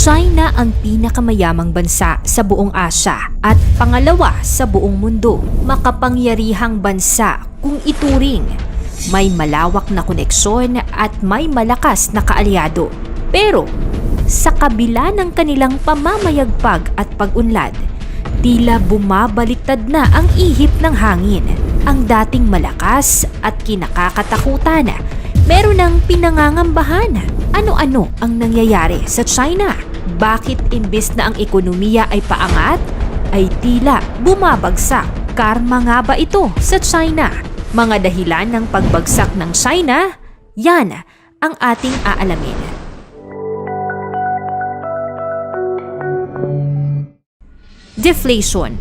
China ang pinakamayamang bansa sa buong Asya at pangalawa sa buong mundo. Makapangyarihang bansa kung ituring. May malawak na koneksyon at may malakas na kaalyado. Pero sa kabila ng kanilang pamamayagpag at pag-unlad, tila bumabaliktad na ang ihip ng hangin. Ang dating malakas at kinakakatakutan, meron ng pinangangambahan. Ano-ano ang nangyayari sa China? Bakit imbis na ang ekonomiya ay paangat, ay tila bumabagsak? Karma nga ba ito sa China? Mga dahilan ng pagbagsak ng China? Yan ang ating aalamin. Deflation.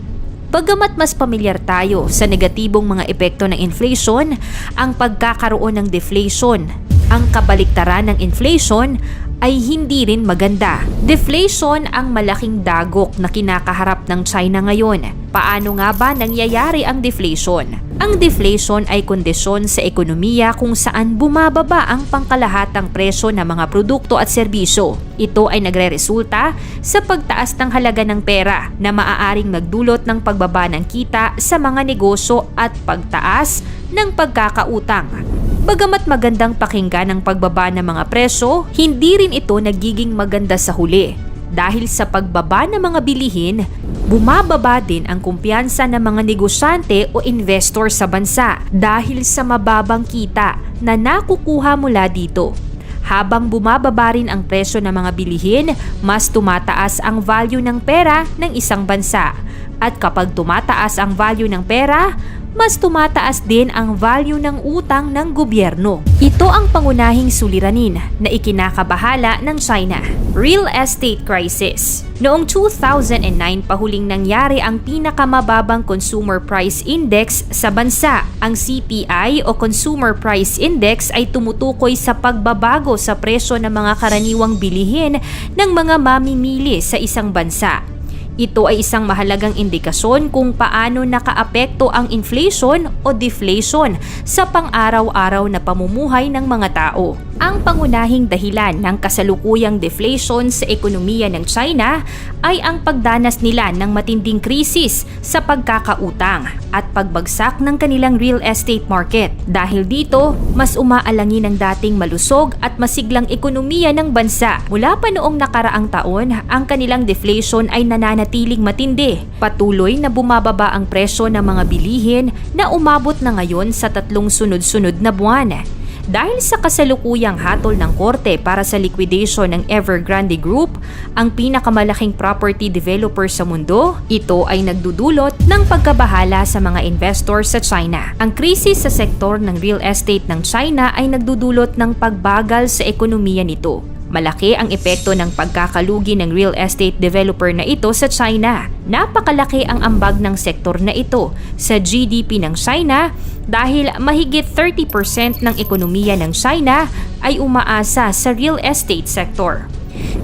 Bagamat mas pamilyar tayo sa negatibong mga epekto ng inflation, ang pagkakaroon ng deflation, ang kabaliktaran ng inflation ay hindi rin maganda. Deflation ang malaking dagok na kinakaharap ng China ngayon. Paano nga ba nangyayari ang deflation? Ang deflation ay kondisyon sa ekonomiya kung saan bumababa ang pangkalahatang presyo ng mga produkto at serbisyo. Ito ay nagre-resulta sa pagtaas ng halaga ng pera na maaaring magdulot ng pagbaba ng kita sa mga negosyo at pagtaas ng pagkakautang. Bagamat magandang pakinggan ang pagbaba ng mga presyo, hindi rin ito nagiging maganda sa huli. Dahil sa pagbaba ng mga bilihin, bumababa din ang kumpiyansa ng mga negosyante o investor sa bansa dahil sa mababang kita na nakukuha mula dito. Habang bumababa rin ang presyo ng mga bilihin, mas tumataas ang value ng pera ng isang bansa. At kapag tumataas ang value ng pera, mas tumataas din ang value ng utang ng gobyerno. Ito ang pangunahing suliranin na ikinakabahala ng China. Real Estate Crisis Noong 2009 pahuling nangyari ang pinakamababang Consumer Price Index sa bansa. Ang CPI o Consumer Price Index ay tumutukoy sa pagbabago sa presyo ng mga karaniwang bilihin ng mga mamimili sa isang bansa. Ito ay isang mahalagang indikasyon kung paano nakaapekto ang inflation o deflation sa pang-araw-araw na pamumuhay ng mga tao. Ang pangunahing dahilan ng kasalukuyang deflation sa ekonomiya ng China ay ang pagdanas nila ng matinding krisis sa pagkakautang at pagbagsak ng kanilang real estate market. Dahil dito, mas umaalangin ang dating malusog at masiglang ekonomiya ng bansa. Mula pa noong nakaraang taon, ang kanilang deflation ay nananatiling matindi. Patuloy na bumababa ang presyo ng mga bilihin na umabot na ngayon sa tatlong sunod-sunod na buwan. Dahil sa kasalukuyang hatol ng korte para sa liquidation ng Evergrande Group, ang pinakamalaking property developer sa mundo, ito ay nagdudulot ng pagkabahala sa mga investors sa China. Ang krisis sa sektor ng real estate ng China ay nagdudulot ng pagbagal sa ekonomiya nito. Malaki ang epekto ng pagkakalugi ng real estate developer na ito sa China. Napakalaki ang ambag ng sektor na ito sa GDP ng China dahil mahigit 30% ng ekonomiya ng China ay umaasa sa real estate sector.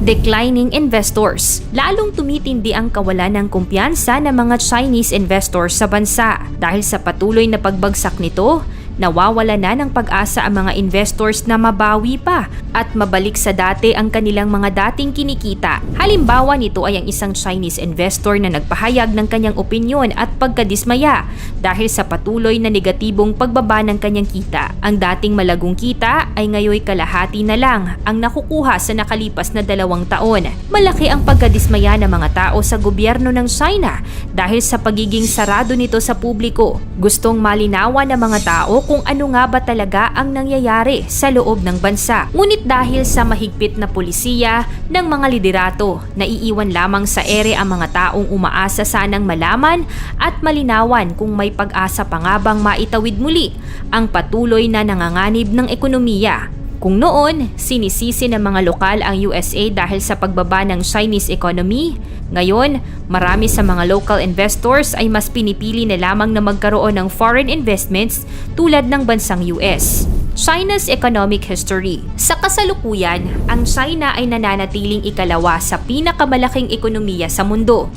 Declining investors. Lalong tumitindi ang kawalan ng kumpiyansa ng mga Chinese investors sa bansa dahil sa patuloy na pagbagsak nito Nawawala na ng pag-asa ang mga investors na mabawi pa at mabalik sa dati ang kanilang mga dating kinikita. Halimbawa nito ay ang isang Chinese investor na nagpahayag ng kanyang opinyon at pagkadismaya dahil sa patuloy na negatibong pagbaba ng kanyang kita. Ang dating malagong kita ay ngayoy kalahati na lang ang nakukuha sa nakalipas na dalawang taon. Malaki ang pagkadismaya ng mga tao sa gobyerno ng China dahil sa pagiging sarado nito sa publiko. Gustong malinawan ng mga tao kung ano nga ba talaga ang nangyayari sa loob ng bansa. Ngunit dahil sa mahigpit na pulisiya ng mga liderato, naiiwan lamang sa ere ang mga taong umaasa sanang malaman at malinawan kung may pag-asa pa nga bang maitawid muli ang patuloy na nanganganib ng ekonomiya kung noon, sinisisi ng mga lokal ang USA dahil sa pagbaba ng Chinese economy, ngayon, marami sa mga local investors ay mas pinipili na lamang na magkaroon ng foreign investments tulad ng bansang US. China's economic history. Sa kasalukuyan, ang China ay nananatiling ikalawa sa pinakamalaking ekonomiya sa mundo.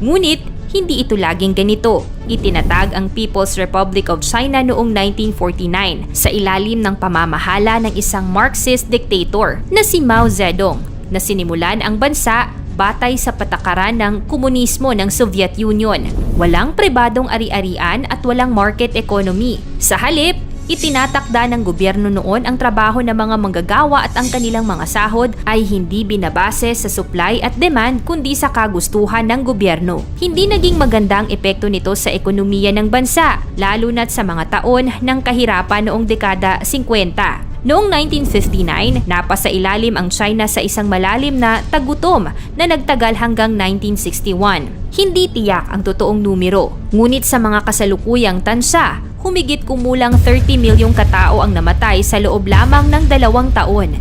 Ngunit, hindi ito laging ganito. Itinatag ang People's Republic of China noong 1949 sa ilalim ng pamamahala ng isang Marxist dictator na si Mao Zedong na sinimulan ang bansa batay sa patakaran ng komunismo ng Soviet Union. Walang pribadong ari-arian at walang market economy. Sa halip, Itinatakda ng gobyerno noon ang trabaho ng mga manggagawa at ang kanilang mga sahod ay hindi binabase sa supply at demand kundi sa kagustuhan ng gobyerno. Hindi naging maganda ang epekto nito sa ekonomiya ng bansa, lalo na't sa mga taon ng kahirapan noong dekada 50. Noong 1959, napasa ilalim ang China sa isang malalim na tagutom na nagtagal hanggang 1961. Hindi tiyak ang totoong numero, ngunit sa mga kasalukuyang tansya, humigit kumulang 30 milyong katao ang namatay sa loob lamang ng dalawang taon.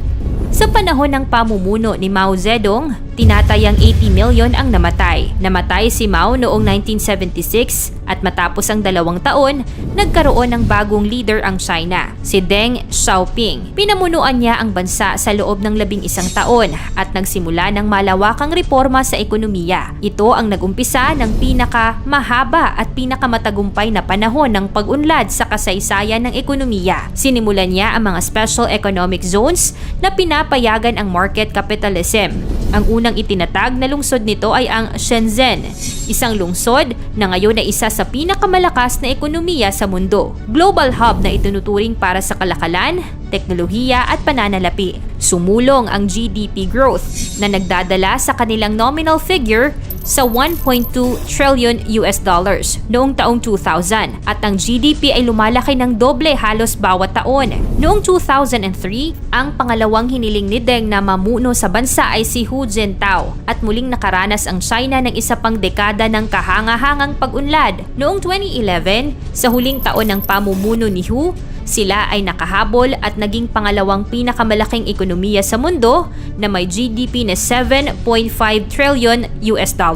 Sa panahon ng pamumuno ni Mao Zedong, tinatayang 80 milyon ang namatay. Namatay si Mao noong 1976 at matapos ang dalawang taon, nagkaroon ng bagong leader ang China, si Deng Xiaoping. Pinamunuan niya ang bansa sa loob ng labing isang taon at nagsimula ng malawakang reforma sa ekonomiya. Ito ang nagumpisa ng pinaka mahaba at pinakamatagumpay na panahon ng pag-unlad sa kasaysayan ng ekonomiya. Sinimulan niya ang mga special economic zones na pinapayagan ang market capitalism. Ang unang itinatag na lungsod nito ay ang Shenzhen, isang lungsod na ngayon ay isa sa pinakamalakas na ekonomiya sa mundo. Global hub na itinuturing para sa kalakalan, teknolohiya at pananalapi. Sumulong ang GDP growth na nagdadala sa kanilang nominal figure sa 1.2 trillion US dollars noong taong 2000 at ang GDP ay lumalaki ng doble halos bawat taon. Noong 2003, ang pangalawang hiniling ni Deng na mamuno sa bansa ay si Hu Jintao at muling nakaranas ang China ng isa pang dekada ng kahangahangang pag-unlad. Noong 2011, sa huling taon ng pamumuno ni Hu, sila ay nakahabol at naging pangalawang pinakamalaking ekonomiya sa mundo na may GDP na 7.5 trillion US dollars.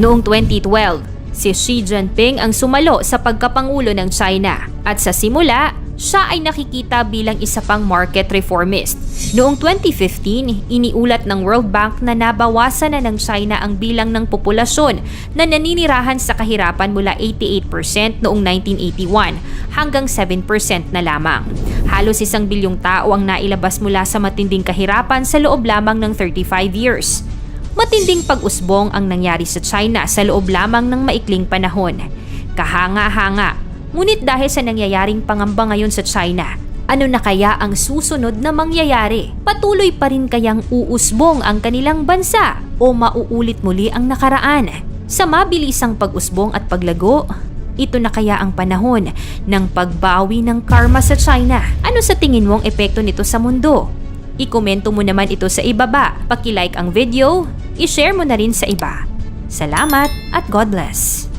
Noong 2012, si Xi Jinping ang sumalo sa pagkapangulo ng China at sa simula, siya ay nakikita bilang isa pang market reformist. Noong 2015, iniulat ng World Bank na nabawasan na ng China ang bilang ng populasyon na naninirahan sa kahirapan mula 88% noong 1981 hanggang 7% na lamang. Halos isang bilyong tao ang nailabas mula sa matinding kahirapan sa loob lamang ng 35 years. Matinding pag-usbong ang nangyari sa China sa loob lamang ng maikling panahon. Kahanga-hanga Ngunit dahil sa nangyayaring pangamba ngayon sa China, ano na kaya ang susunod na mangyayari? Patuloy pa rin kayang uusbong ang kanilang bansa o mauulit muli ang nakaraan? Sa mabilisang pag-usbong at paglago, ito na kaya ang panahon ng pagbawi ng karma sa China? Ano sa tingin mong epekto nito sa mundo? Ikomento mo naman ito sa ibaba, pakilike ang video, ishare mo na rin sa iba. Salamat at God bless!